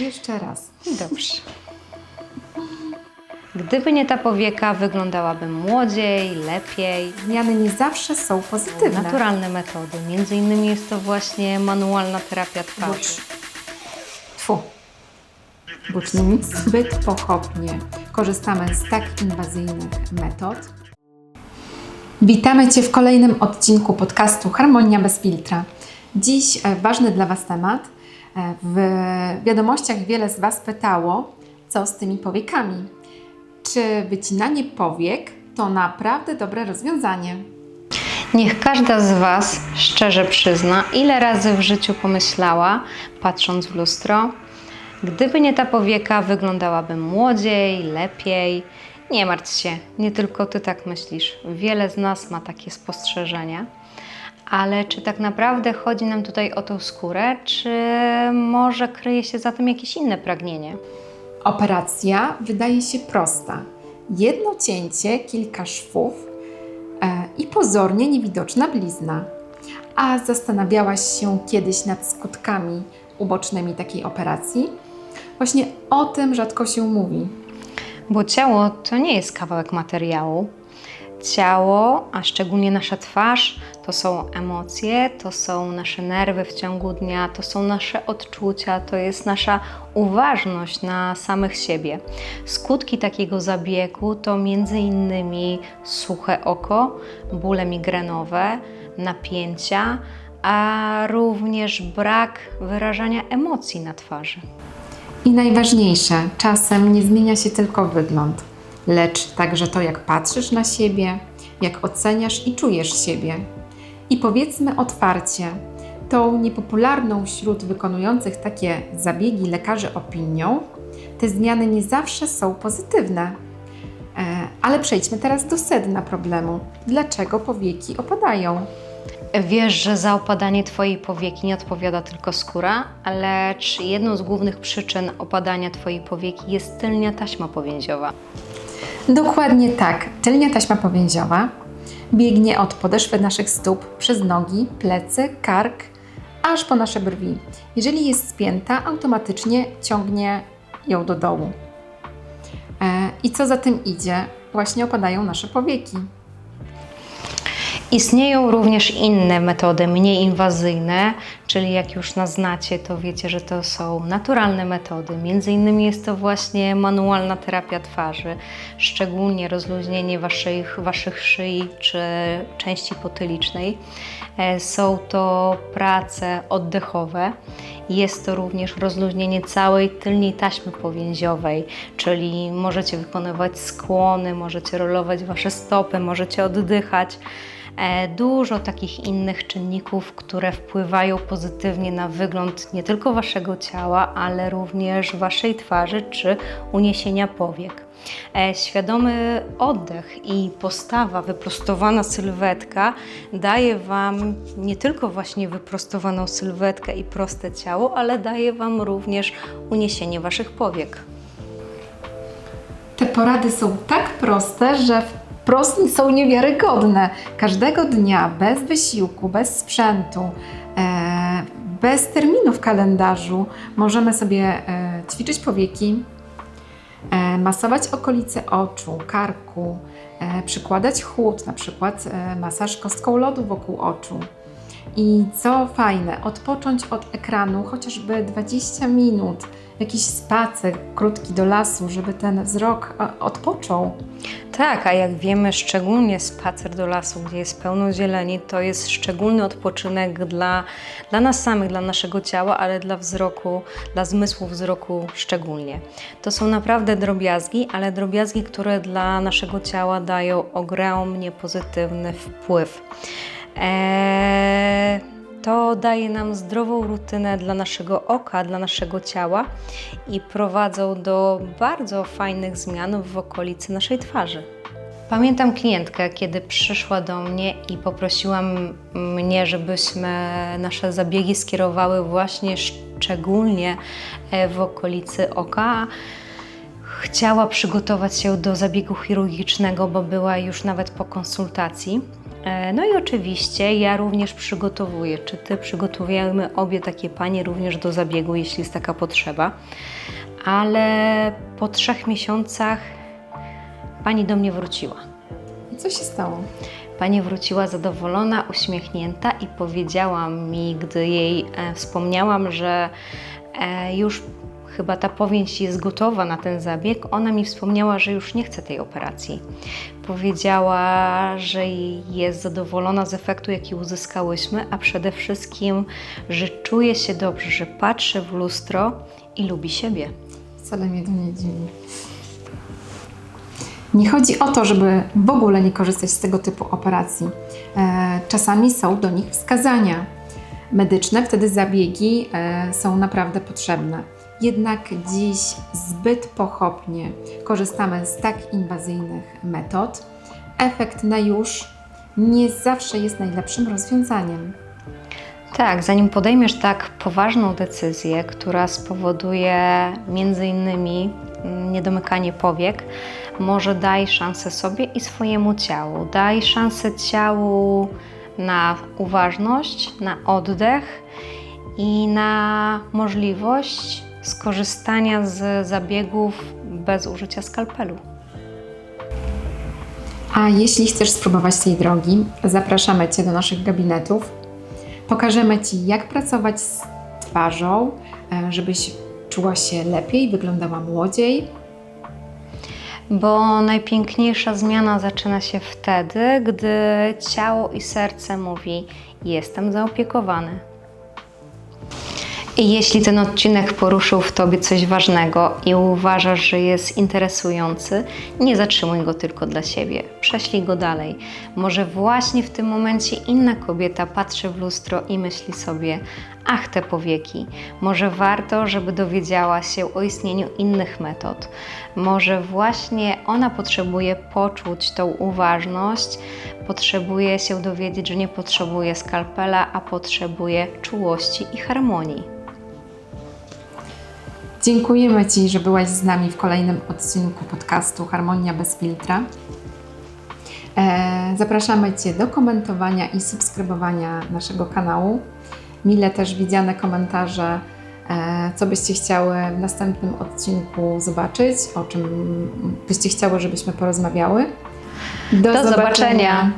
Jeszcze raz. Dobrze. Gdyby nie ta powieka, wyglądałabym młodziej, lepiej. Zmiany nie zawsze są pozytywne. Naturalne metody. Między innymi jest to właśnie manualna terapia twarzy. Bucz. Tfu. Bucz nie nic zbyt pochopnie. Korzystamy z tak inwazyjnych metod. Witamy Cię w kolejnym odcinku podcastu Harmonia bez filtra. Dziś e, ważny dla Was temat. E, W wiadomościach wiele z Was pytało, co z tymi powiekami. Czy wycinanie powiek to naprawdę dobre rozwiązanie? Niech każda z Was szczerze przyzna, ile razy w życiu pomyślała, patrząc w lustro, gdyby nie ta powieka, wyglądałabym młodziej, lepiej. Nie martw się, nie tylko Ty tak myślisz. Wiele z nas ma takie spostrzeżenia. Ale czy tak naprawdę chodzi nam tutaj o tą skórę, czy może kryje się za tym jakieś inne pragnienie? Operacja wydaje się prosta. Jedno cięcie, kilka szwów e, i pozornie niewidoczna blizna. A zastanawiałaś się kiedyś nad skutkami ubocznymi takiej operacji? Właśnie o tym rzadko się mówi. Bo ciało to nie jest kawałek materiału. Ciało, a szczególnie nasza twarz, to są emocje, to są nasze nerwy w ciągu dnia, to są nasze odczucia, to jest nasza uważność na samych siebie. Skutki takiego zabiegu to innymi suche oko, bóle migrenowe, napięcia, a również brak wyrażania emocji na twarzy. I najważniejsze, czasem nie zmienia się tylko wygląd, lecz także to, jak patrzysz na siebie, jak oceniasz i czujesz siebie. I powiedzmy otwarcie, tą niepopularną wśród wykonujących takie zabiegi lekarzy opinią, te zmiany nie zawsze są pozytywne. E, Ale przejdźmy teraz do sedna problemu. Dlaczego powieki opadają? Wiesz, że za opadanie Twojej powieki nie odpowiada tylko skóra, lecz jedną z głównych przyczyn opadania Twojej powieki jest tylnia taśma powięziowa. Dokładnie tak. Tylnia taśma powięziowa biegnie od podeszwy naszych stóp przez nogi, plecy, kark, aż po nasze brwi. Jeżeli jest spięta, automatycznie ciągnie ją do dołu. E, I co za tym idzie? Właśnie opadają nasze powieki. Istnieją również inne metody, mniej inwazyjne, czyli jak już nas znacie, to wiecie, że to są naturalne metody. Między innymi jest to właśnie manualna terapia twarzy, szczególnie rozluźnienie waszych, waszych szyi czy części potylicznej. E, Są to prace oddechowe. Jest to również rozluźnienie całej tylnej taśmy powięziowej, czyli możecie wykonywać skłony, możecie rolować wasze stopy, możecie oddychać. E, Dużo takich innych czynników, które wpływają pozytywnie na wygląd nie tylko waszego ciała, ale również waszej twarzy czy uniesienia powiek. E, Świadomy oddech i postawa, wyprostowana sylwetka daje Wam nie tylko właśnie wyprostowaną sylwetkę i proste ciało, ale daje Wam również uniesienie Waszych powiek. Te porady są tak proste, że wprost są niewiarygodne. Każdego dnia, bez wysiłku, bez sprzętu, e, bez terminu w kalendarzu, możemy sobie e, ćwiczyć powieki, e, masować okolice oczu, karku, przykładać chłód, na przykład masaż kostką lodu wokół oczu. I co fajne, odpocząć od ekranu chociażby 20 minut, jakiś spacer krótki do lasu, żeby ten wzrok e, odpoczął. Tak, a jak wiemy, szczególnie spacer do lasu, gdzie jest pełno zieleni, to jest szczególny odpoczynek dla, dla nas samych, dla naszego ciała, ale dla wzroku, dla zmysłu wzroku szczególnie. To są naprawdę drobiazgi, ale drobiazgi, które dla naszego ciała dają ogromnie pozytywny wpływ. Eee, to daje nam zdrową rutynę dla naszego oka, dla naszego ciała i prowadzą do bardzo fajnych zmian w okolicy naszej twarzy. Pamiętam klientkę, kiedy przyszła do mnie i poprosiła mnie, żebyśmy nasze zabiegi skierowały właśnie szczególnie e, w okolicy oka. Chciała przygotować się do zabiegu chirurgicznego, bo była już nawet po konsultacji, No i oczywiście ja również przygotowuję, czy ty przygotowujemy obie takie panie również do zabiegu, jeśli jest taka potrzeba. Ale po trzech miesiącach pani do mnie wróciła. I co się stało? Pani wróciła zadowolona, uśmiechnięta i powiedziała mi, gdy jej e, wspomniałam, że e, już chyba ta powieść jest gotowa na ten zabieg, ona mi wspomniała, że już nie chce tej operacji. Powiedziała, że jest zadowolona z efektu, jaki uzyskałyśmy, a przede wszystkim, że czuje się dobrze, że patrzy w lustro i lubi siebie. Wcale mnie to nie dziwi. Nie chodzi o to, żeby w ogóle nie korzystać z tego typu operacji. E, Czasami są do nich wskazania medyczne, wtedy zabiegi e, są naprawdę potrzebne. Jednak dziś zbyt pochopnie korzystamy z tak inwazyjnych metod. Efekt na już nie zawsze jest najlepszym rozwiązaniem. Tak, zanim podejmiesz tak poważną decyzję, która spowoduje między innymi niedomykanie powiek, może daj szansę sobie i swojemu ciału. Daj szansę ciału na uważność, na oddech i na możliwość skorzystania z zabiegów bez użycia skalpelu. A jeśli chcesz spróbować tej drogi, zapraszamy Cię do naszych gabinetów. Pokażemy Ci, jak pracować z twarzą, e, żebyś czuła się lepiej, wyglądała młodziej. Bo najpiękniejsza zmiana zaczyna się wtedy, gdy ciało i serce mówi: Jestem zaopiekowany. I jeśli ten odcinek poruszył w tobie coś ważnego i uważasz, że jest interesujący, nie zatrzymuj go tylko dla siebie. Prześlij go dalej. Może właśnie w tym momencie inna kobieta patrzy w lustro i myśli sobie: Ach, te powieki. Może warto, żeby dowiedziała się o istnieniu innych metod. Może właśnie ona potrzebuje poczuć tą uważność, potrzebuje się dowiedzieć, że nie potrzebuje skalpela, a potrzebuje czułości i harmonii. Dziękujemy Ci, że byłaś z nami w kolejnym odcinku podcastu Harmonia bez filtra. E, zapraszamy Cię do komentowania i subskrybowania naszego kanału. Mile też widziane komentarze, e, co byście chciały w następnym odcinku zobaczyć, o czym byście chciały, żebyśmy porozmawiały. Do zobaczenia.